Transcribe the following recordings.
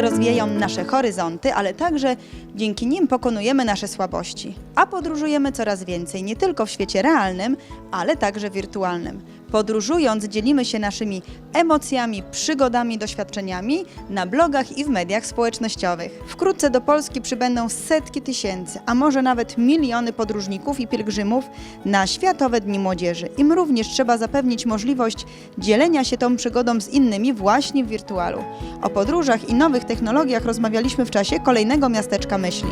Rozwijają nasze horyzonty, ale także dzięki nim pokonujemy nasze słabości. A podróżujemy coraz więcej, nie tylko w świecie realnym, ale także wirtualnym. Podróżując dzielimy się naszymi emocjami, przygodami, doświadczeniami na blogach i w mediach społecznościowych. Wkrótce do Polski przybędą setki tysięcy, a może nawet miliony podróżników i pielgrzymów na Światowe Dni Młodzieży. Im również trzeba zapewnić możliwość dzielenia się tą przygodą z innymi właśnie w wirtualu. O podróżach i nowych technologiach rozmawialiśmy w czasie kolejnego miasteczka myśli.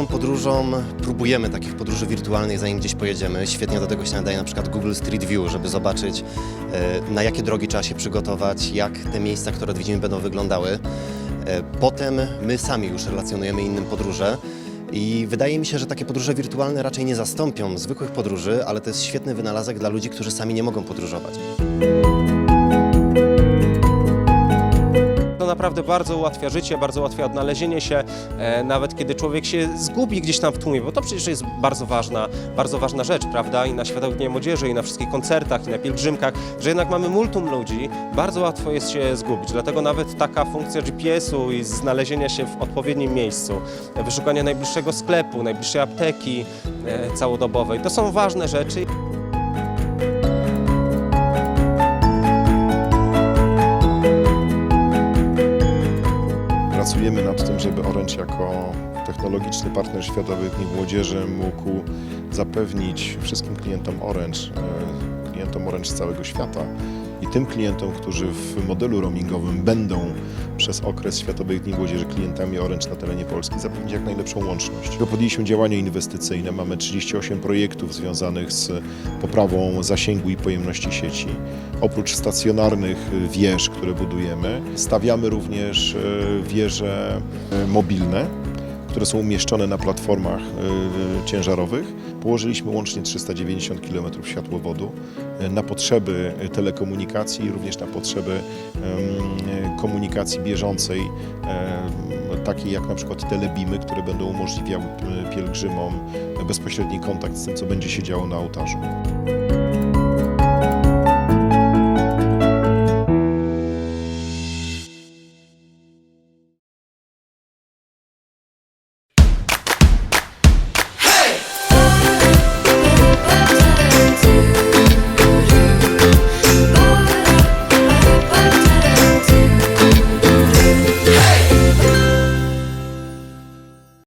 Każdą podróżą próbujemy takich podróży wirtualnych, zanim gdzieś pojedziemy. Świetnie do tego się nadaje na przykład Google Street View, żeby zobaczyć e, na jakie drogi trzeba się przygotować, jak te miejsca, które odwiedzimy będą wyglądały. E, Potem my sami już relacjonujemy innym podróże. I wydaje mi się, że takie podróże wirtualne raczej nie zastąpią zwykłych podróży, ale to jest świetny wynalazek dla ludzi, którzy sami nie mogą podróżować. Naprawdę bardzo ułatwia życie, bardzo ułatwia odnalezienie się, e, nawet kiedy człowiek się zgubi gdzieś tam w tłumie, bo to przecież jest bardzo ważna, bardzo ważna rzecz, prawda? I na Światowych Dniach Młodzieży, i na wszystkich koncertach, i na pielgrzymkach, że jednak mamy multum ludzi, bardzo łatwo jest się zgubić. Dlatego nawet taka funkcja GPS-u i znalezienia się w odpowiednim miejscu, e, wyszukania najbliższego sklepu, najbliższej apteki e, całodobowej, to są ważne rzeczy. Nad tym, żeby Orange jako technologiczny partner Światowych Dni Młodzieży mógł zapewnić wszystkim klientom Orange, klientom Orange z całego świata i tym klientom, którzy w modelu roamingowym będą przez okres Światowych Dni Młodzieży klientami Orange na terenie Polski, zapewnić jak najlepszą łączność. Podjęliśmy działania inwestycyjne, mamy 38 projektów związanych z poprawą zasięgu i pojemności sieci. Oprócz stacjonarnych wież, które budujemy, stawiamy również e, wieże e, mobilne, które są umieszczone na platformach e, ciężarowych. Położyliśmy łącznie 390 km światłowodu e, na potrzeby telekomunikacji również na potrzeby komunikacji bieżącej, takiej jak na przykład telebimy, które będą umożliwiały e, pielgrzymom bezpośredni kontakt z tym, co będzie się działo na ołtarzu.